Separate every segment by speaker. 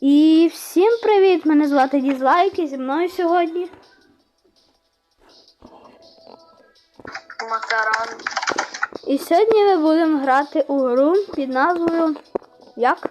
Speaker 1: І всім привіт! Мене звати Дізлайк і зі мною сьогодні.
Speaker 2: Макарон.
Speaker 1: І сьогодні ми будемо грати у гру під назвою Як?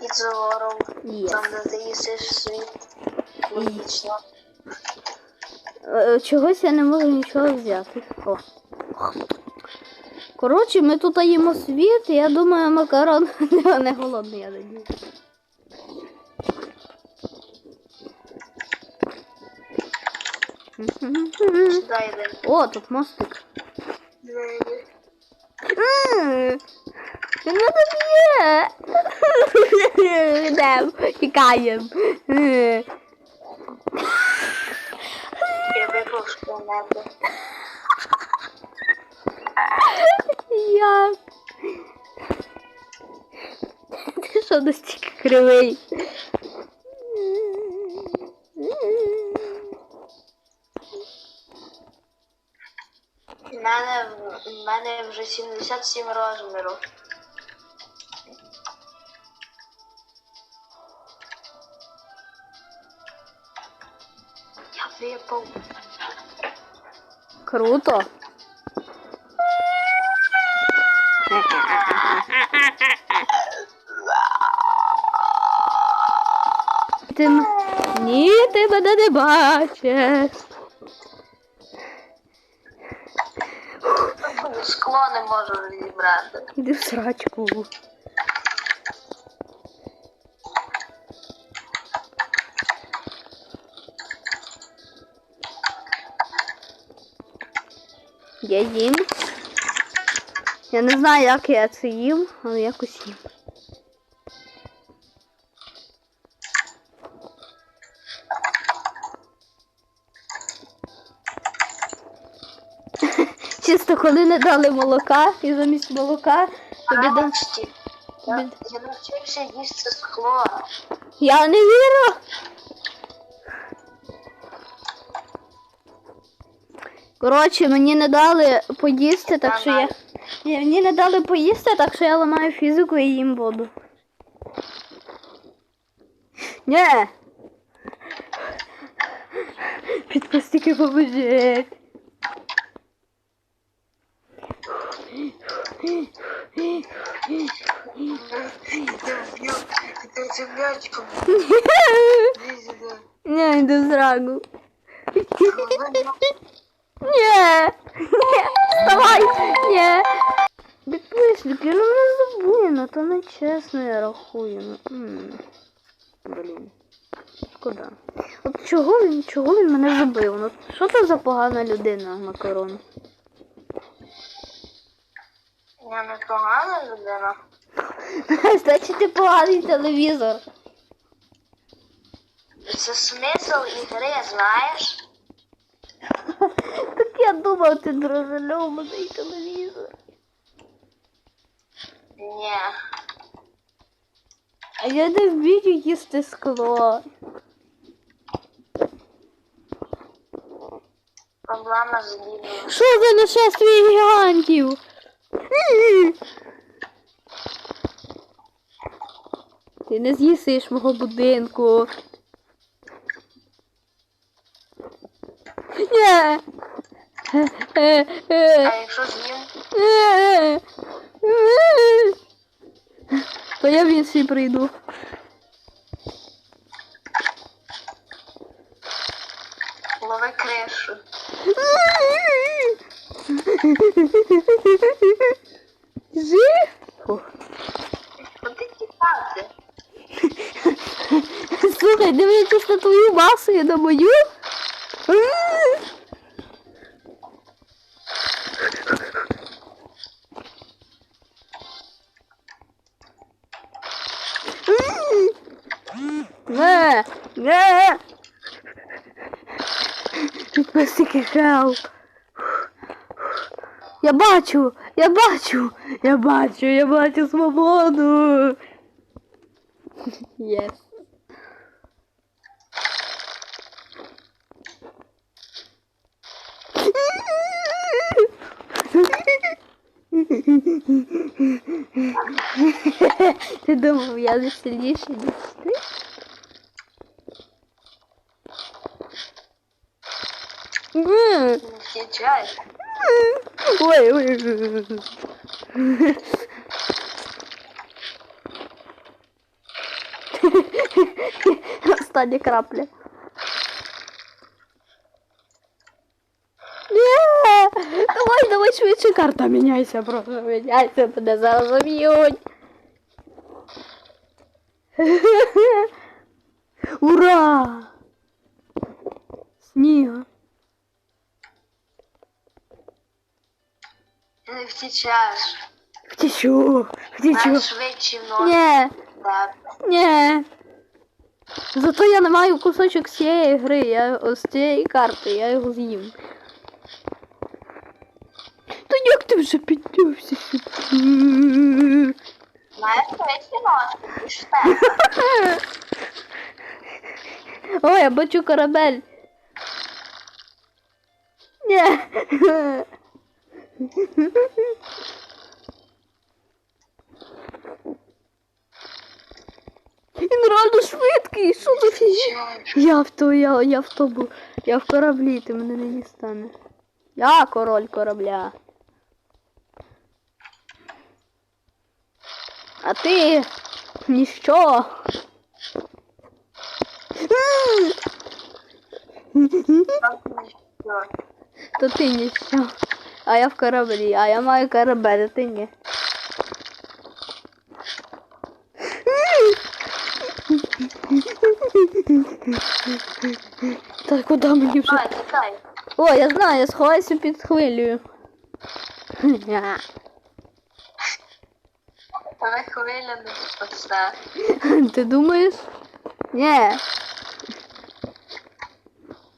Speaker 2: It's a world.
Speaker 1: Yes.
Speaker 2: Там, де ти їсиш світ. Логічно.
Speaker 1: Е, Чогось я не можу нічого взяти. О. Коротше, ми тут їмо світ, я думаю, макарон не голодний, я надію. О, тут мостик. Він мене б'є. Йдем, тікаєм. М.
Speaker 2: Я випав шпинети.
Speaker 1: Як? Ти що настільки кривий?
Speaker 2: Мене, в мене вже 77 розміру. Я випав.
Speaker 1: Круто. Ти... Ні, ти мене не бачиш.
Speaker 2: Скло не можу розібрати.
Speaker 1: Іди в срачку. Я їм. Я не знаю, як я це їм, але якось їм. Чисто коли не дали молока і замість молока тобі да...
Speaker 2: Нарешті. Я, я навчився їсти скло.
Speaker 1: Я не вірю. Коротше, мені не дали поїсти, так що я. Ні, Мені не дали поїсти, так що я ламаю фізику і їм воду. Ні. Підписники поможіть.
Speaker 2: Цим.
Speaker 1: Ні, йду в зрагу. Ні. Ні. Вставай. Ні. Підписники, ну не забує, ну то не чесно я рахую. Ну. Блін. Шкода. От чого він, чого він мене забив? Ну що це за погана людина, Макарон?
Speaker 2: Я не погана людина.
Speaker 1: Значить, ти поганий телевізор.
Speaker 2: Це смисл ігри, знаєш?
Speaker 1: Так я думав, ти дружелюбний телевізор.
Speaker 2: Ні.
Speaker 1: А я не вмію їсти скло.
Speaker 2: Проблема з Лідою.
Speaker 1: Що за нашествие гігантів? Ти не з'їсиш мого будинку. Ні.
Speaker 2: А якщо з'їм.
Speaker 1: То я в інший прийду.
Speaker 2: лови кришу.
Speaker 1: Жив? Слухай, дивлячись на твою масу і на мою. Не, help. Я бачу, я бачу, я бачу, я бачу свободу. Yes. Ти думав, я не сильніший, ніж ти? М,
Speaker 2: Не втічай.
Speaker 1: Ой, ой, ой. Остання крапля. Ні! Давай, давай швидше карта міняйся, просто міняйся, мене зараз заб'ють. Ура! Сніга.
Speaker 2: Не втічаєш.
Speaker 1: Втічу, втічу.
Speaker 2: Найшвидші ноги.
Speaker 1: Ні,
Speaker 2: Так.
Speaker 1: ні. Зато я не маю кусочок з цієї гри, я з цієї карти, я його з'їм. Та як ти вже піднявся сюди?
Speaker 2: Найшвидші ноги. І все.
Speaker 1: О, я бачу корабель. Ні. Він реально швидкий, що за фігня? Я в то, я, я в тому, я в кораблі, ти мене не дістанеш. Я король корабля. А ти ніщо. То ти ніщо. А я в кораблі, а я маю корабель, а ти ні. Та куди мені вже? О, я знаю, я сховаюся під хвилею. Ня.
Speaker 2: Але хвиля не спасте.
Speaker 1: Ти думаєш? Ні.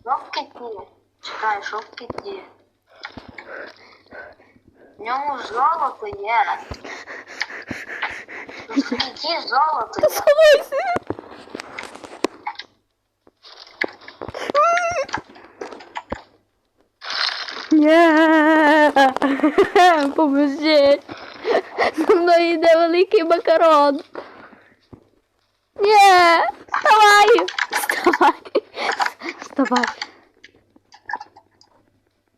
Speaker 2: Що в киті? Чекай, що в киті? В ньому золото є. В киті золото є.
Speaker 1: Сховайся. Ні. Поможіть. За мною йде великий макарон. Ні. Вставай. Вставай. Вставай.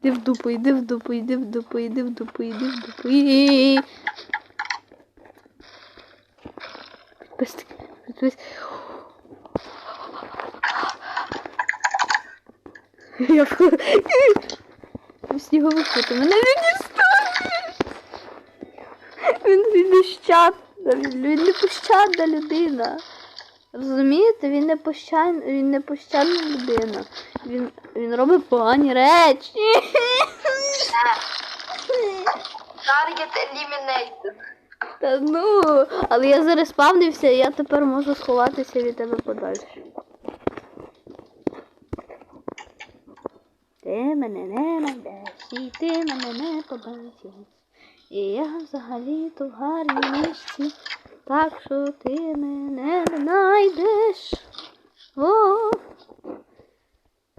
Speaker 1: Іди в дупу, іди в дупу, іди в дупу, іди в дупу, іди в дупу. І... Підпис, підпис. Я. Сніговик, ти мене не Він, він він, не пощадна людина. Розумієте, він не пощадна, він не пощадна людина. Він, він робить погані речі.
Speaker 2: Target eliminated.
Speaker 1: Та ну, але я зараз спавнився, і я тепер можу сховатися від тебе подальше. Ти мене не знайдеш, і ти мене не побачиш. І я взагалі то в гарній місці, так що ти мене не знайдеш. О!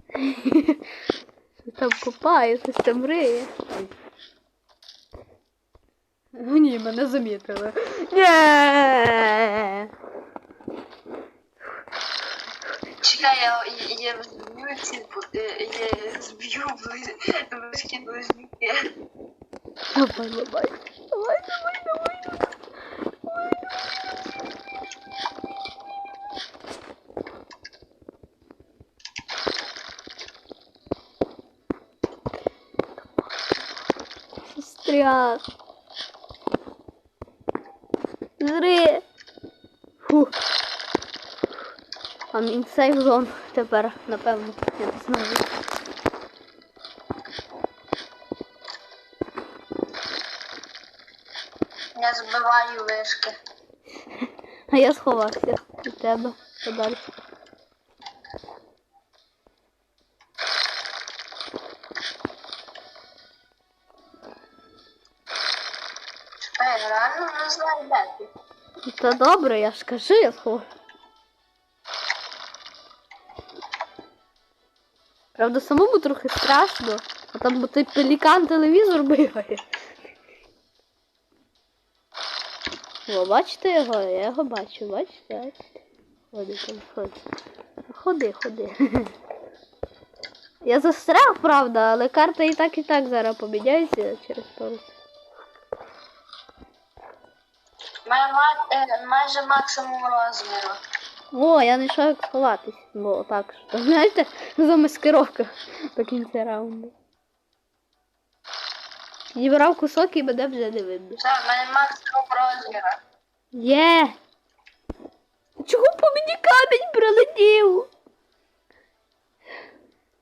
Speaker 1: Там копає, щось там риє. О, Ні, мене замітили. Ні.
Speaker 2: Чекай, я, я, я розб'ю ці, е, я зб'ю ближ- близькі близнюки.
Speaker 1: Давай, давай. Давай, давай, давай. Сестря. Зри. Фу. А мій сейф зон тепер, напевно, я не знаю.
Speaker 2: Я збиваю вишки.
Speaker 1: А я сховався від тебе подальше.
Speaker 2: Чекай, реально не знаю, де ти.
Speaker 1: Та добре, я ж кажу, я сховав. Правда, самому трохи страшно, а там бо той пелікан телевізор бігає. О, бачите його? Я його бачу, бачите? бачите? Ходи ходи. Ходи, ходи. Я застряг, правда, але карта і так і так зараз поміняється через пару.
Speaker 2: е, майже максимум розміру.
Speaker 1: О, я не йшов як сховатись, бо так що, знаєте, замаскировка до кінця раунду. Дібрав кусок і мене вже не видно.
Speaker 2: Все, в мене максимум розміру.
Speaker 1: Є! Чого по мені камінь прилетів?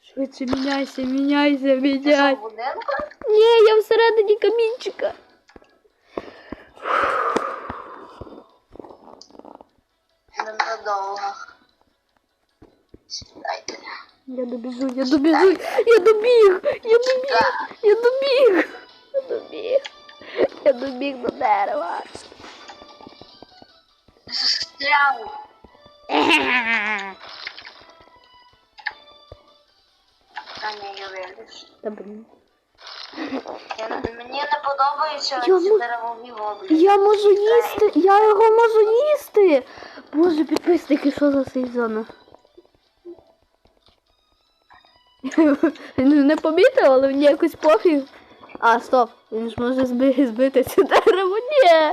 Speaker 1: Швидше міняйся, міняйся,
Speaker 2: Ти що,
Speaker 1: міняй. Ні, я всередині камінчика.
Speaker 2: Ненадовго. Сідайте.
Speaker 1: Я добіжу, я добіжу, я добіг, я добіг, я добіг, я добіг, я добіг до дерева.
Speaker 2: Застряв. Я виліз.
Speaker 1: Та блін.
Speaker 2: Я, мені не подобаються
Speaker 1: Я
Speaker 2: ці
Speaker 1: мо-
Speaker 2: деревові.
Speaker 1: Я можу їсти, я його можу їсти. Боже, підписники, що за сезон? Він не помітив, але мені якось пофіг. А, стоп, він ж може зби- збити це дерево. Ні.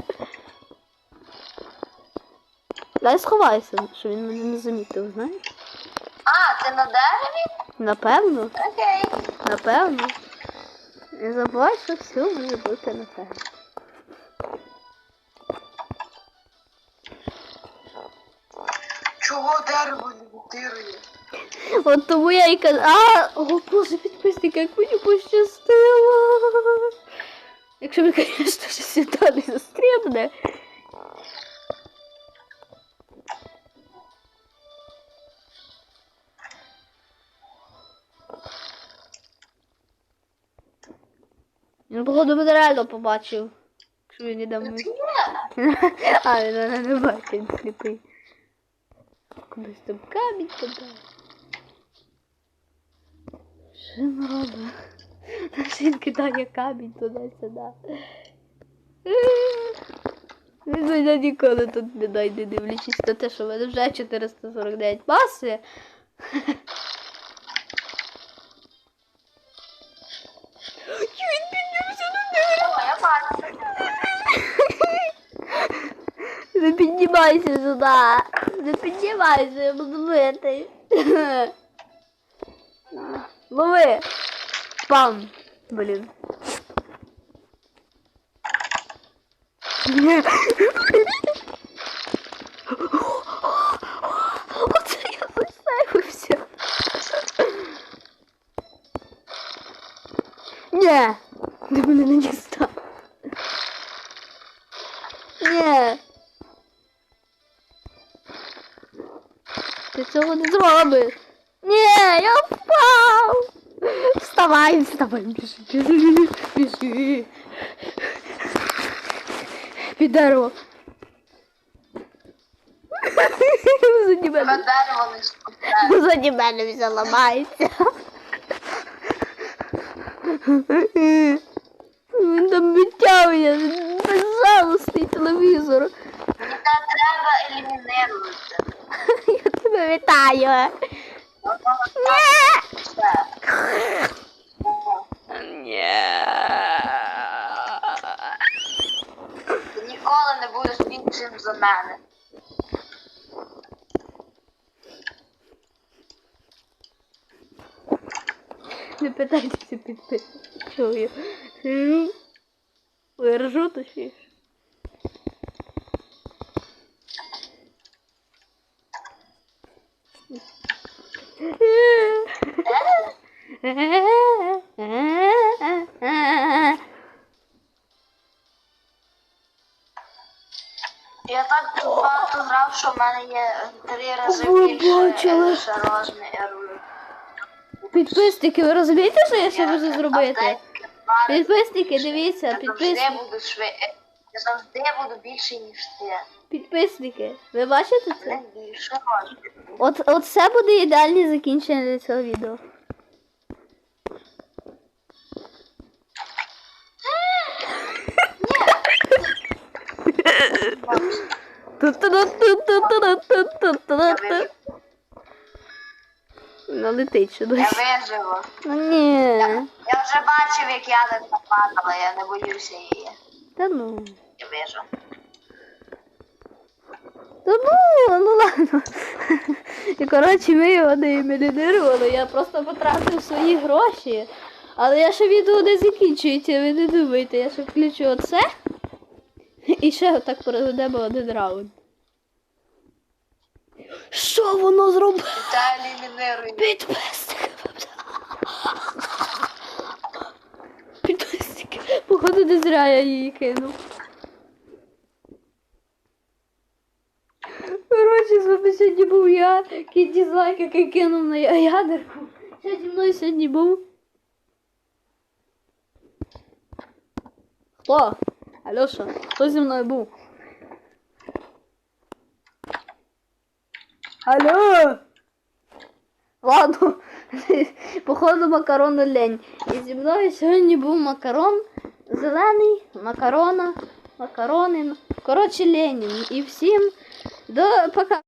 Speaker 1: Дай сховайся, щоб він мене не замітив, знаєш?
Speaker 2: А, ти на дереві?
Speaker 1: Напевно,
Speaker 2: Окей.
Speaker 1: напевно. Не забувай, що все може бути напевно.
Speaker 2: Чого дерево не витирує?
Speaker 1: От тому я і кажу, а, о боже, підписники, як мені пощастило. Якщо він, звісно, ж сюди не застрибне. Він, походу, мене реально побачив. Якщо він іде мені. А, він мене не бачить, він сліпий. Кудись там камінь кидає. Що він робить? Він кидає камінь туди-сюди. Він ніколи тут не дойде, дивлячись на те, що в мене вже 449 маси. Він піднявся. Не піднімайся сюди. Не піднімайся, я буду бити. Лови. Пам. Блін. Оце я засейвився. Ні. Ти мене не дістав. Ні. Ти цього не зробиш. Ні, я впав. Вставай, вставай, біжи, біжи. Під дерево. Заді мене,
Speaker 2: не
Speaker 1: заді мене все ламається. Він там витягує, він безжалостний телевізор.
Speaker 2: Мені те треба елімінувати.
Speaker 1: Я тебе вітаю. Ні.
Speaker 2: Ти ніколи не будеш більшим за мене.
Speaker 1: Не питайтеся підписати. Чую. Ой, ржу точніше.
Speaker 2: Три рази
Speaker 1: Ви
Speaker 2: більше,
Speaker 1: бачили?
Speaker 2: більше розміру.
Speaker 1: Підписники, ви розумієте, що я ще можу зробити? Підписники, дивіться,
Speaker 2: завжди
Speaker 1: підписники.
Speaker 2: буду шви... Я завжди буду більше, ніж ти.
Speaker 1: Підписники. Ви бачите це?
Speaker 2: Не більше.
Speaker 1: От, от це буде ідеальне закінчення для цього відео. Ну летить чудось.
Speaker 2: Я виживу.
Speaker 1: Ну ні.
Speaker 2: Я, вже бачив, як я не нападала, я не боюся її.
Speaker 1: Та ну.
Speaker 2: Я вижу.
Speaker 1: Та ну, ну ладно. І коротше ми його не мілінирували, я просто потратив свої гроші. Але я ще відео не закінчується, ви не думайте, я ще включу оце. І ще отак проведемо один раунд. Що воно зробило?
Speaker 2: Та елімінирую.
Speaker 1: Підписники. Підписники. Походу не зря я її кинув. Коротше, з вами сьогодні був я, Кіті Зайк, який кинув на ядерку. Ще зі мною сьогодні був. Хто? Альоша, хто зі мною був? Алло! Ладно, походу макарону лень. І зі мною сьогодні був макарон зелений, макарона, макарони. Коротше, Ленін. І всім до пока.